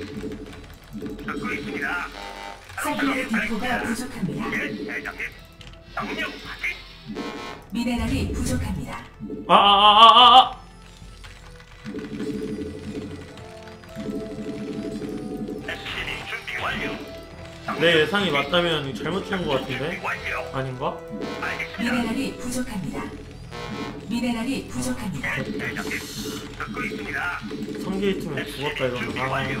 듣고 있습니다. 서플라이 디포가 부족합니다. 예, 대장님. 명령 확인. 미네랄이 부족합니다. 아, 아, 아, 아, 아. SCB 준비 완료. 내 예상이 맞다면 잘못 찍은 것 같은데? 완료. 아닌가? 알겠습니다. 미네랄이 부족합니다. 미네랄이 부족합니다. 예, 대장님. 듣고 있습니다. 3게이트면 죽었다 준비 이러면 완료.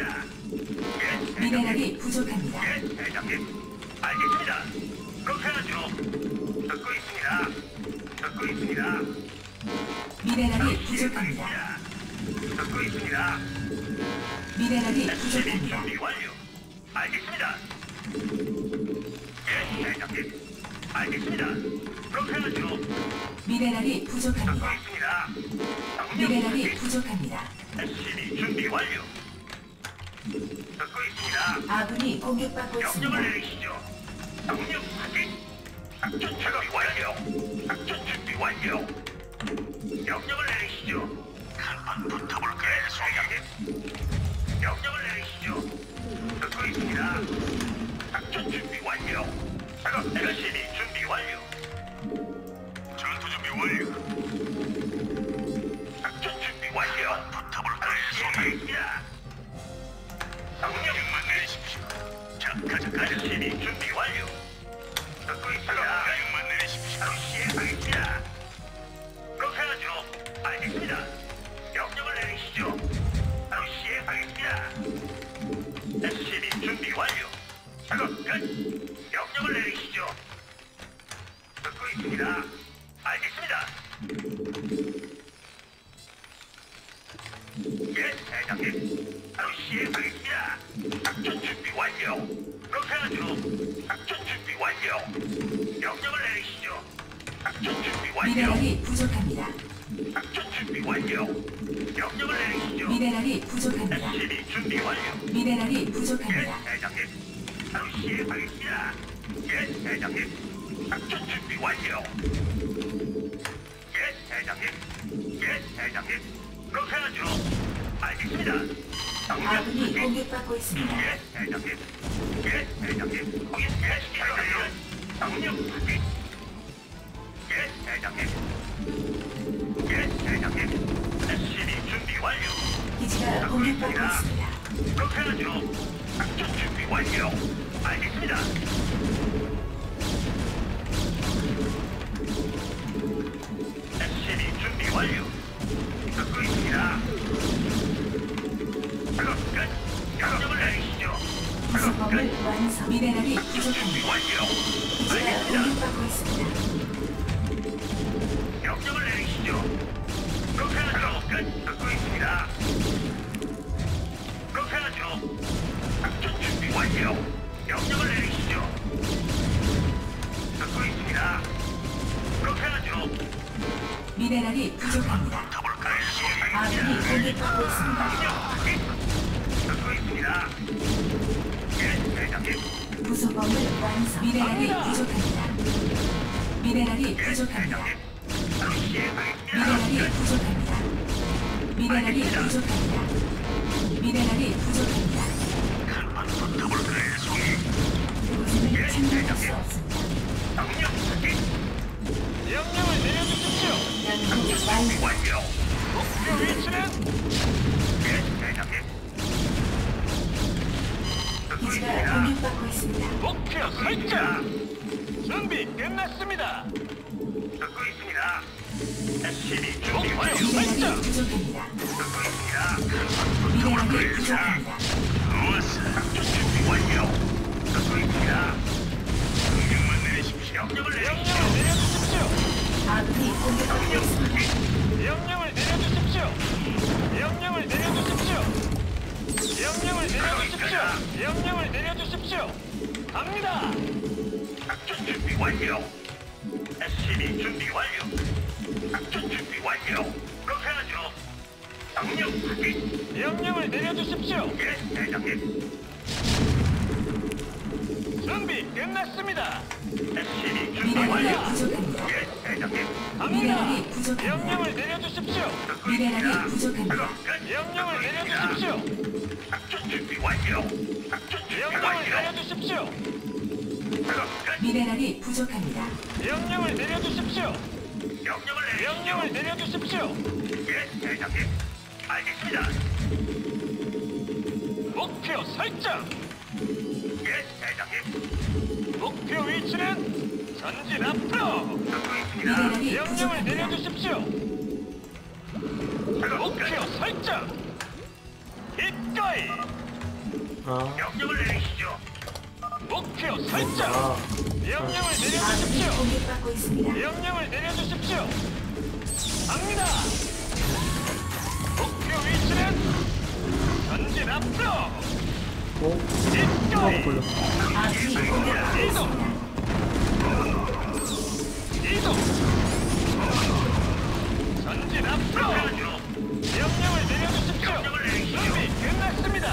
예, 대장님. 미네랄이 부족합니다. 예, 대장님. 알겠습니다. 그렇게 하죠. 듣고 있습니다. 듣고 있습니다. 미네랄이 부족합니다. 듣고 있습니다. 미네랄이 SCB 부족합니다. 준비 완료. 알겠습니다. 예, 대장님. 알겠습니다. 미네랄이 부족합니다. 미네랄이. 부족합니다. SCB 준비 완료. 듣고 있습니다. 아군이 공격받고 명령을 있습니다. 내리시죠. 명령 확인. 작전 준비 완료. 작전 준비 완료. 명령을 내리시죠. 한번 붙어볼까요, 소장님? 명령을 내리시죠. 듣고 있습니다. 작전 준비 완료. 작업 열 미네랄이 부족합니다. 작전 준비 완료. 명령을 내리시죠. 미네랄이 부족합니다. SCB 준비 완료. 미네랄이 예, 부족합니다. 완료. 듣고 있습니다. 작업 끝. 명령을 내리시죠. 작업 끝. 미네랄이 부족합니다. 완료. 위치는 예, 있습니다. 듣고 있습니다. 명령을 내려주십시오. 아군이 공격받고 있습니다. 명령을 내려주십시오. 명령을 내려주십시오. 명령을 내려주십시오. 명령을 내려주십시오. 갑니다. 작전 준비 완료. SCB 준비 완료. 작전 준비 완료. 그렇게 하죠. 명령. 명령을 내려주십시오. 예, 대장님. 준비 끝났습니다. SCB 준비 미네랄이 완료. 부족합니다. 예, 대장님. 갑니다. 미네랄이 부족합니다. 명령을 내려주십시오. 듣고 있습니다. 미네랄이 부족합니다. 작업 끝. 명령을 듣고 있습니다. 내려주십시오. 작전 준비 완료. 작전 준비 명령을 완료. 내려주십시오. 작업 끝. 미네랄이 부족합니다. 명령을 내려주십시오. 명령을 내려주십시오. 예, 대장님. 알겠습니다. 목표 설정. 예, 대장님. 목표 위치는 전진 앞으로. 듣고 있습니다. 미네랄이 명령을. 내려주십시오. 목표 끝. 설정. 기꺼이. 아, 명령을 내리시죠. 목표 설정. 아, 명령을 아군이 내려주십시오. 명령을 내려주십시오. 갑니다. 목표 위치는 전진 앞으로. 어? 어, 걸렸어. 아군이 공격받고 이동. 있습니다. 이동. 전진 앞으로. 하죠. 명령을 내려주십시오. 준비 끝났습니다.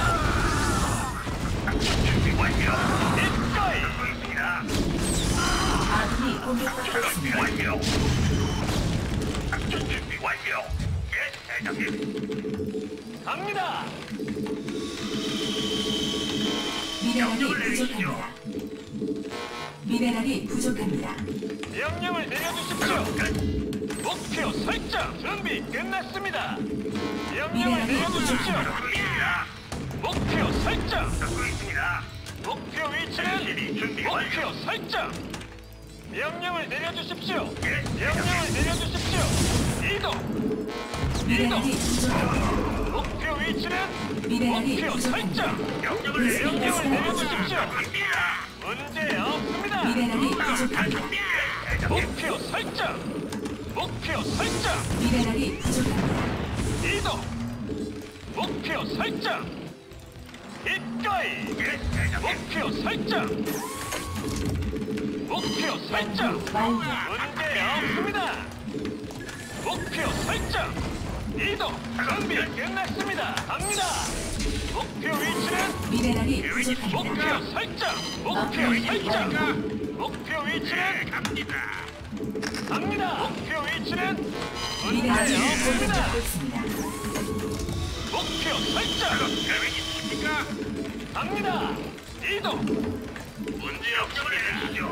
작전 준비 완료. 기꺼이. 듣고 있습니다. 아군이 공격받고 작업 있습니다. 완료. 작전 준비 완료. 예, 대장님. 갑니다. 미네랄이 부족합니다. 미네랄이 부족합니다. 명령을 내려주십시오. 끝. 목표 설정. 준비 끝났습니다. 명령을 미네랄이 내려주십시오. 목표 설정. 듣고 있습니다. 목표 위치는 SCB 준비 목표. 설정. 명령을 내려주십시오. 예, 명령을 내려주십시오. 이동. 미네랄이 이동. 부족합니다. 목표 위치는 미네랄이 목표 부족합니다. 설정. 명령을 내리시죠. 명령을 내려주십시오. 문제 없습니다. 미네랄이 부족합니다. 목표 설정. 목표 설정. 미네랄이 부족합니다. 이동. 목표 설정. 대장님. 목표 설정. 목표 설정. 완료. 문제 없습니다. 목표 설정. 이동. 준비 끝났습니다. 갑니다. 목표 위치는 미네랄이 부족합니다. 목표 설정. 목표 설정. 목표 위치는 갑니다. 갑니다. 목표 위치는 미네랄이 없습니다. 있습니다. 목표 설정. 계획 있습니까? 갑니다. 이동. 문제 없음을 내리시죠.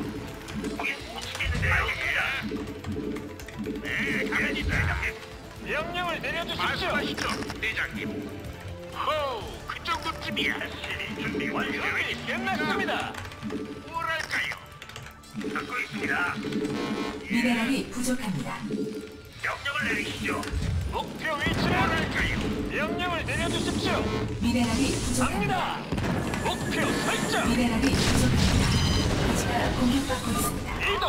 거긴 못 치겠는데요. 네, 가만히 대장님. 명령을 내려주십시오. 말씀하시죠, 대장님. 호, 그 정도쯤이야. 준비 완료. 준비 끝났습니다. 뭐랄까요? 듣고 있습니다. 미네랄이 부족합니다. 명령을 내리시죠. 목표 위치는? 명령을 내려주십시오. 미네랄이 부족합니다. 갑니다. 목표 설정. 미네랄이 부족합니다. 기지가 공격받고 있습니다. 이동.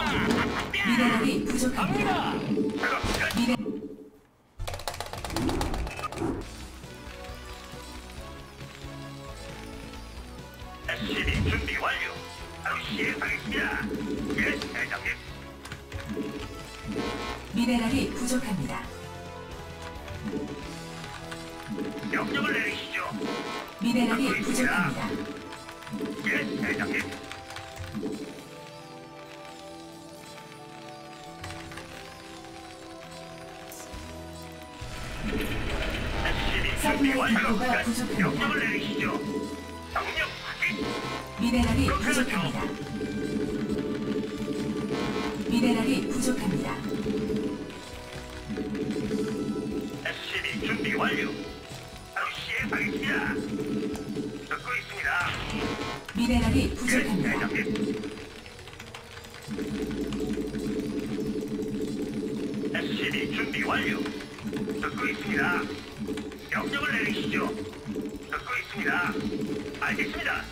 미네랄이 부족합니다. 갑니다. 작업 끝. 미네 부족합니다. 미네랄이 예, 부족합니다. SCB 준비 완료. 듣고 있습니다. 명령을 내리시죠. 듣고 있습니다. 알겠습니다.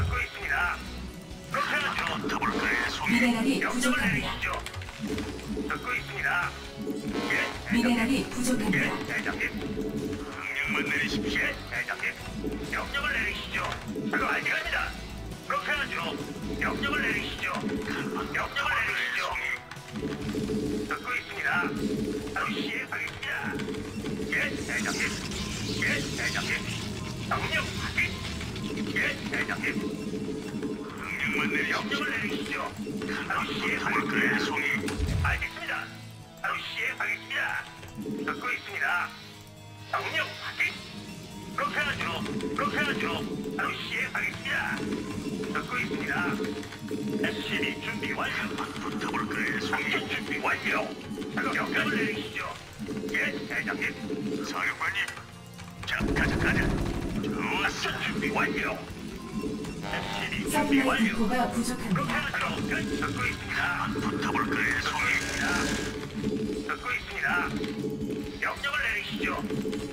듣고 있습니다. 그렇게 하죠. 더블클의 송이. 미네랄이 명령을 부족합니다. 내리시죠. 듣고 있습니다. 예. 미네랄이 부족합니다. 예, 대장님. 명령만 내리십시오. 예, 대장님. 명령을 내리시죠. 바로 알겠습니다. 그렇게 하죠. 명령을 내리시죠. 명령을 내리시죠. 듣고 있습니다. 바로 시행하겠습니다. 예, 대장님. 예, 대장님. 명령. 예, 대장님. 사령관님. 자, 가자, 가자. 좋았어. 준비 완료. 준비 서플라이 완료. 디포가 그렇게 부족합니다. 하죠. 끝. 듣고 있습니다. 붙어볼 거예요. 송이. 듣고 있습니다. 명령을 내리시죠.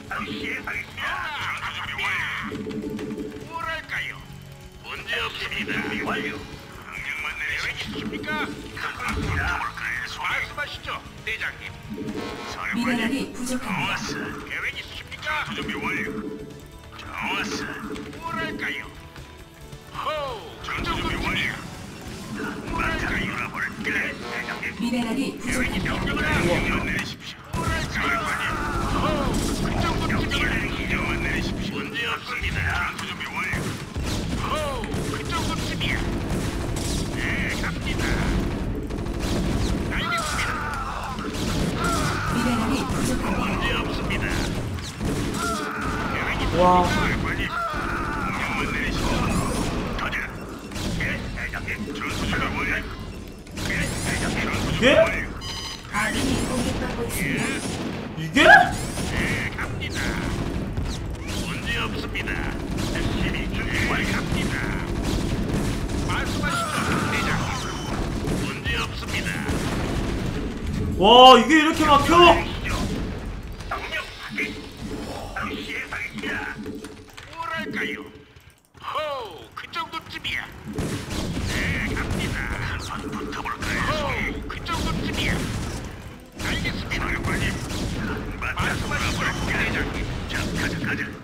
바로 시행하겠습니다. 전투 준비 완료. 뭐랄까요? 문제 없습니다. 준비 완료. 명령만 내리시겠습니까? 듣고 있습니다. 말씀하시죠, 대장님. 미네랄이 부족합니다. 계획 있으십니까? 준비 완료. 좋았어. 뭐랄까요? 전투 준비 완료. 뭐랄까요? 놀아볼게. 미네랄이 부족합니다. 명령을. 뭐랄까요? 그 내리십시오. 문제 없습니다. 전투 준비 완료. 호우, 그 정도쯤이야. 네, 갑니다. 알겠습니다. 미네랄이 부족합니다. 문제 없습니다. 계획이 와. 가자.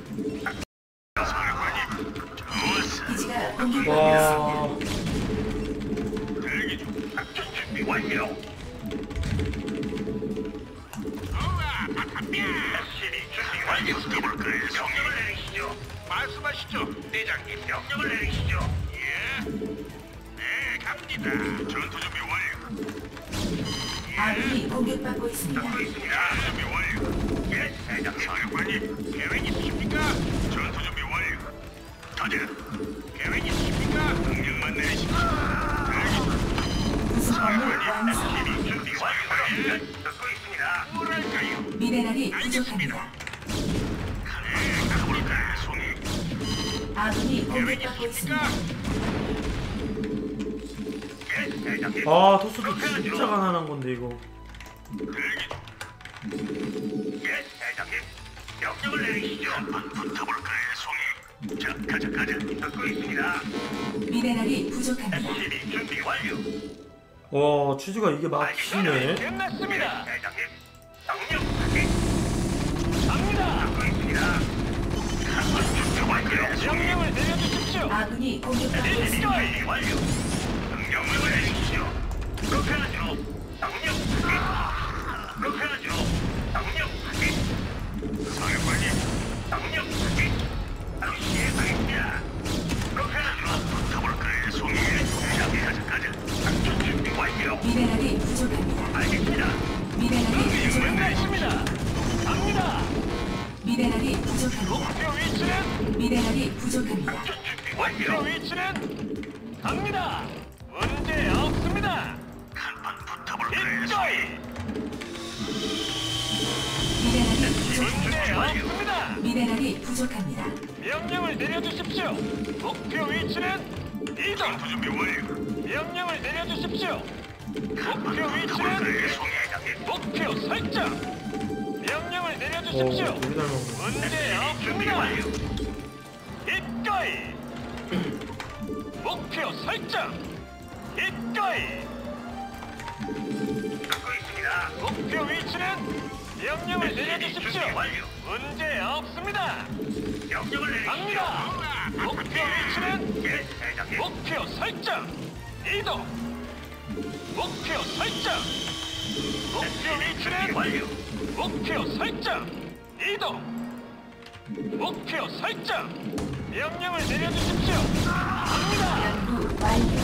아군이 공격받고? 있습니다. 예, 대장님. 아, 토스도 진짜 가난한 건데, 이거. 대기. 예, 대장님. 명령을 내리시죠. 한번 붙어볼까요, 송이? 자, 가자, 가자. 듣고 있습니다. 미네랄이 부족합니다. SCB 준비 완료. 와, 취지가 이게 막히네. 끝났습니다. 대장님. 명령 확인. 갑니다. 듣고 있습니다. 한번 준비 완료. 명령을 내려주십시오. 아군이 공격받고 있습니다. 일거이. 완료. 명령을 내리시죠. 그렇게 하죠. 명령. 그렇게 하죠. 명령 확인. 사령관님, 명령 확인. 바로 시행하겠습니다. 그렇게 하죠. 붙어볼까요, 송이? 시작해 가자, 가자. 작전 준비 완료. 미네랄이 부족합니다. 알겠습니다. 미네랄이 부족합니다. 갑니다. 미네랄이 부족합니다. 목표 위치는 미네랄이 부족합니다. 목표 완료. 위치는 갑니다. 문제 없습니다. 한번 붙어볼까요. 미네랄이 문제 부족합니다. 없습니다. 미네랄이 부족합니다. 명령을 내려주십시오. 목표 위치는 이동. 전투 준비 완료. 명령을 내려주십시오. 목표 위치는? 목표 설정. 명령을 오 내려주십시오. 먹네 문제 없습니다. 이거이. 목표 설정. 이거이. 듣고 있습니다. 목표 위치는 명령을 내려주십시오. 준비 완료. 문제 없습니다. 명령을 내리시죠. 갑니다. 목표 위치는 예, 대장님. 목표 설정. 이동. 목표 설정. 목표 준비 위치는 완료. 목표 설정. 이동. 목표 설정. 명령을 내려주십시오. 갑니다. 연구 완료.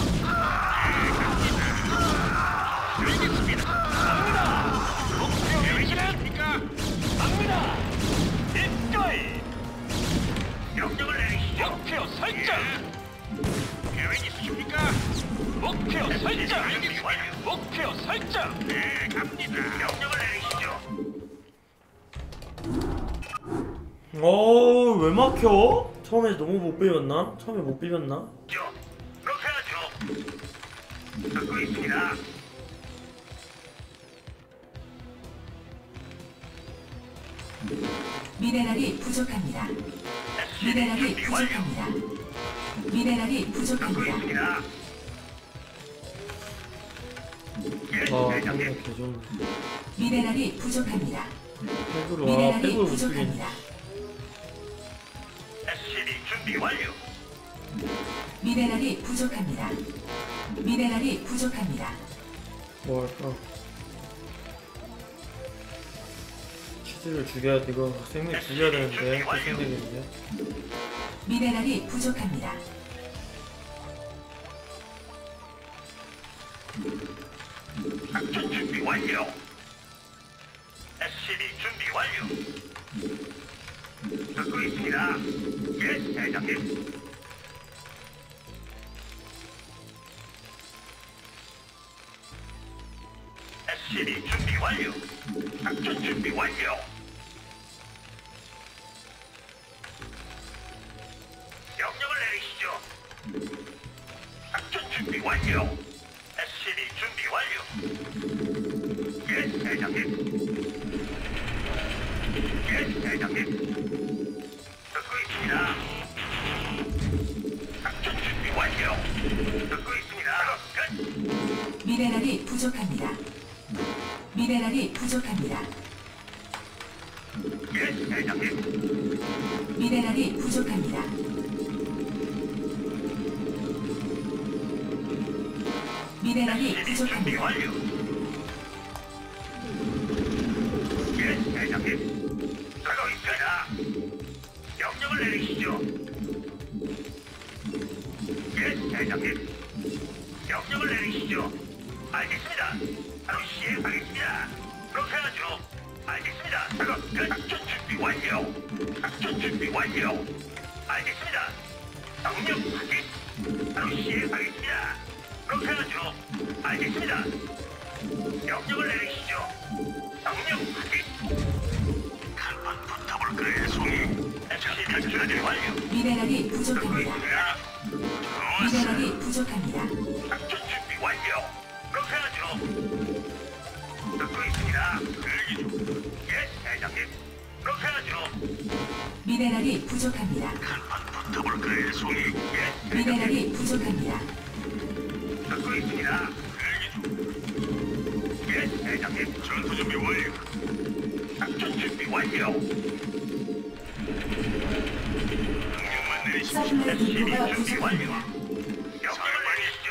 명령을 내리시죠. 목표 설정. 계획 있으십니까? 목표 설정. 목표. 네, 갑니다. 명령을 내리시죠. 어 왜 막혀? 처음에 너무 못 비볐나? 처음에 못 비볐나? 죠. 그렇게 하죠. 듣고 있습니다. 미네랄이 부족합니다. 미네랄이. 부족합니다. 미네랄이 부족합니다. 아 미네랄이 부족합니다. 백으로 와 미네랄이 부족합니다. 미네랄이 부족합니다. 미네랄이 부족합니다. 뭐 할까? 치즈를 죽여야 돼 이거 생맥 죽여야 되는데 또 생맥인데 미네랄이 부족합니다. 작전 준비 완료. SCB 준비 완료. 듣고 있습니다. 예, 대장님. SCB 준비 완료. 작전 준비 완료. 볼 거예요, 송이. 예. 미네랄이 부족합니다. 듣고 있습니다. 대기 중. 예, 대장님. 전투 준비 완료. 작전 준비 완료. 명령만 내리시. 서플라이 준비 완료. 부족합니다. 명령을 내리시죠.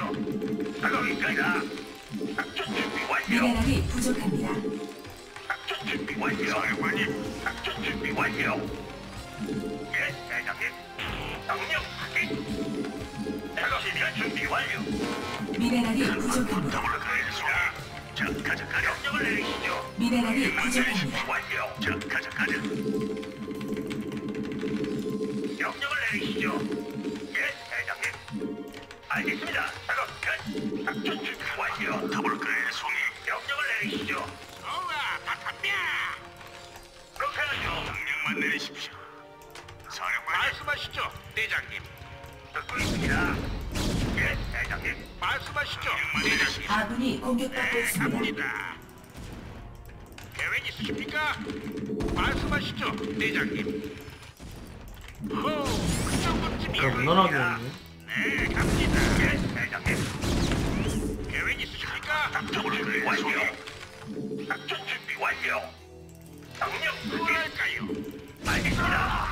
작업 있습니다. 작전 준비 완료. 미네랄이 부족합니다. 작전 준비 완료. 사령관님, 작전 준비 완료. 미네랄이 부족합니다. 더블 가겠습니다. 자, 가자, 가자. 명령을 내리시죠. 미네랄이 내리시죠. 부족합니다. 명령을 내리시죠. 예, 대장님. 알겠습니다. 작업 끝. 작전 준비 완료. 더블 그레이 송이. 명령을 내리시죠. 어라, 바탕뼈. 그렇게 하죠. 명령만 내리십시오. 사령관 말씀하시죠, 대장님. 듣고 있습니다. 예, 대장님. 말씀하시죠. 아군이 공격받고 네, 있습니다. 갑니다. 계획 있으십니까? 말씀하시죠, 대장님. 호, 그 정도쯤이야. 했네. 네, 갑니다. 예, 대장님. 계획 있으십니까? 작전 준비 완료. 작전 준비 완료. 명령 뭐랄까요? 알겠습니다. 시행하겠습니다.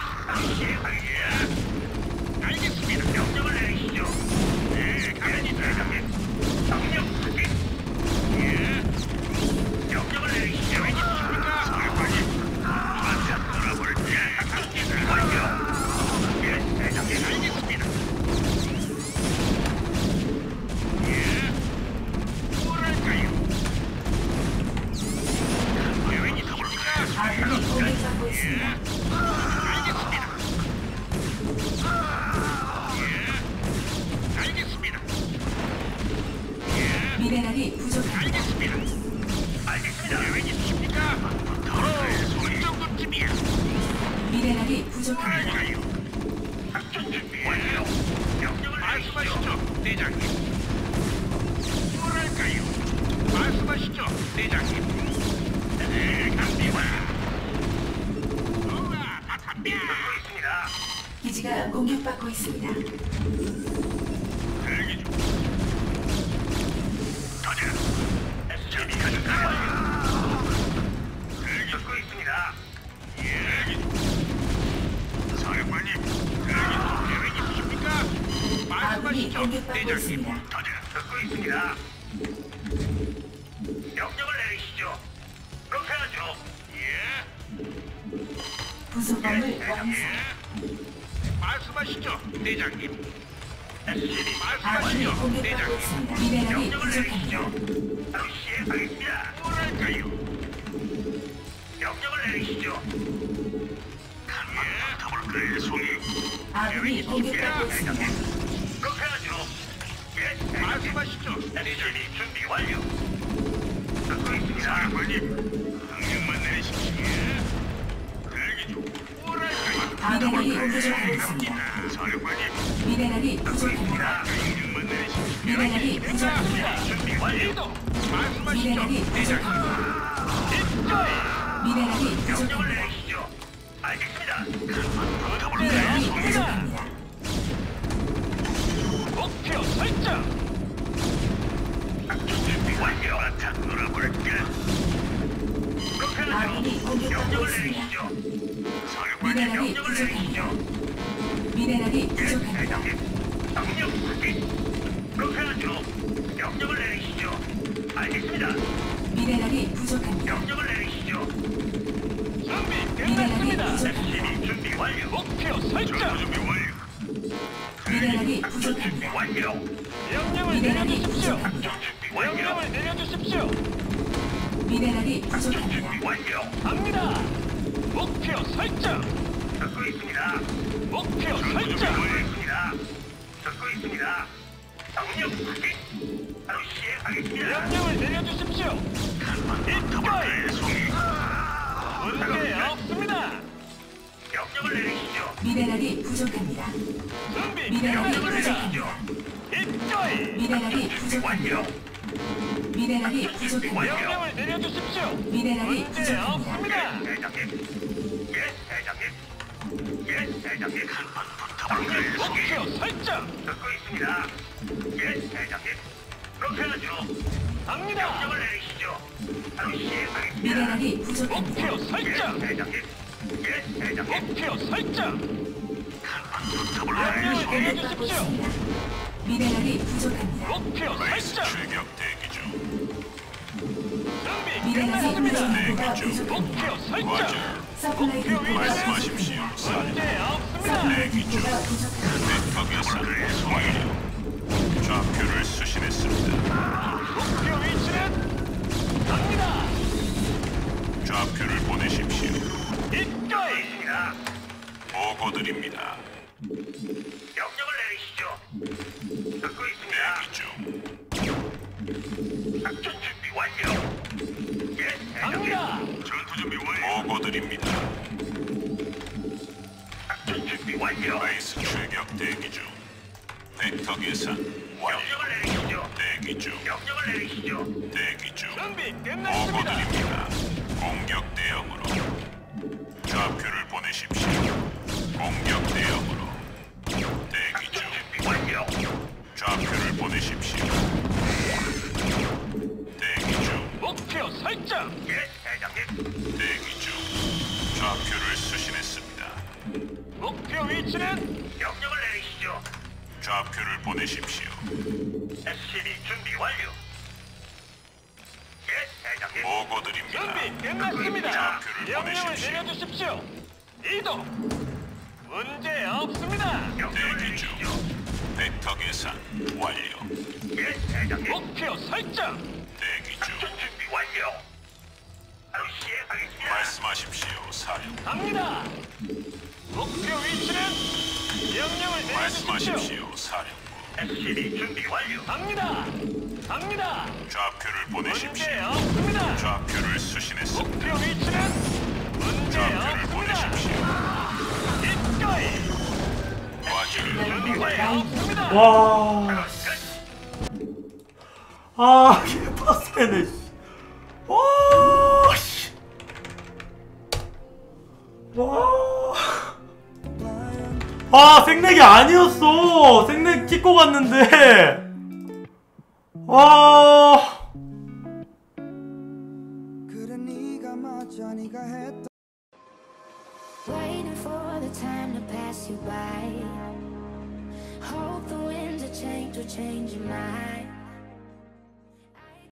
있습니다. 듣고 있습니다. 명령을 내리시죠. 그렇게 하죠. 예. 부속범을 완성. 예. 말씀하시죠, 대장님. 말씀하시죠, 공격받고 대장님. 있습니다. 미네랄이 명령을 부족합니다. 내리시죠. 있습니다. 미네랄이 부족합니다. 미네랄이 부족합니다. 미네랄이. 부족합니다. 미네랄이 부족합니다. 알겠습니다. 미네랄이. 부족합니다. 목표 설정. 준비 완료. 자, 놀아볼까? 아군이 공격받고 있습니다. 미네랄이 부족합니다. 미네랄이 예, 부족합니다. 명령 확인. 그렇게 하죠. 명령을 내리시죠. 알겠습니다. 미네랄이 부족합니다. 명령을 내리시죠. 준비 미네랄이 끝났습니다. 준비 완료. 목표 설정. 준비 완료. 미네랄이 부족합니다. 완료. 명령을 내려주십시오. 명령을 내려주십시오. 미네랄이 부족합니다. 준비 완료. 갑니다. 목표 설정. 듣고 있습니다. 목표 설정. 있습니다. 듣고 있습니다. 명령 확인. 바로 시행하겠습니다. 명령을 내려주십시오. 입가이. 송이. 문제 없습니다. 명령을 내리시죠. 미네랄이 부족합니다. 준비 미네랄이 끝났습니다. 부족합니다. 입가이. 미네랄이 부족합니다. 완료. 미네랄이 부족합니다. 명령을 내려주십시오. 미네랄이 문제 부족합니다. 없습니다. 대장님. 예, 대장님. 예, 대장님. 한번 붙어볼까요? 목표 설정. 듣고 있습니다. 예, 대장님. 그렇게 하죠. 갑니다. 명령을 내리시죠. 바로 시행하겠습니다. 미네랄이 부족합니다. 목표 예, 설정. 대장님. 예, 대장님. 목표 설정. 한번 아군이 공격받고 있습니다. 미네랄이 부족합니다. 목표 설정. 출격 대기 중. 준비 미네랄이 끝났습니다. 부족합니다. 부족합니다. 목표 설정. 과절. 서플라이 디포가 말씀하십시오. 부족합니다. 사령. 문제 없습니다. 서플라이 디포가 부족합니다. 벡터 계산 완료. 좌표를 수신했습니다. 목표 위치는 갑니다. 좌표를 보내십시오. 이거이. 보고 드립니다. 벡터 계산 완료. 명령을 내리시죠. 대기 중. 명령을 내리시죠. 대기 중. 준비 보고 끝났습니다. 드립니다. 공격 대응으로. 좌표를 보내십시오. 공격 대응으로. 좌표를 보내십시오. SCB 준비 완료. 예, 대장님. 보고 드립니다. 준비 끝났습니다. 좌표를 명령을 보내십시오. 내려주십시오. 이동. 문제 없습니다. 대기 중. 벡터 계산 완료. 예, 대장님. 목표 설정. 대기 중. 작전 준비 완료. 바로 시행하겠습니다. 말씀하십시오, 사령. 갑니다. 목표 위치는 명령을. 말씀하십시오, 사령부. SCB 준비 완료. 갑니다. 갑니다. 좌표를 문제 보내십시오. 없습니다. 좌표를 수신했습니다. 목표 위치는 문제 좌표를 없습니다. 보내십시오. 이거이. 과절. 문제 없습니다. 와. 아, 개빡세네. 씨. 와, 씨. 와. 아, 생내기 아니었어. 생내기 찍고 갔는데. 와. 그래 네가 맞아 네가 했던 Waiting for the time to pass you by. Hope the winds of change will change your mind.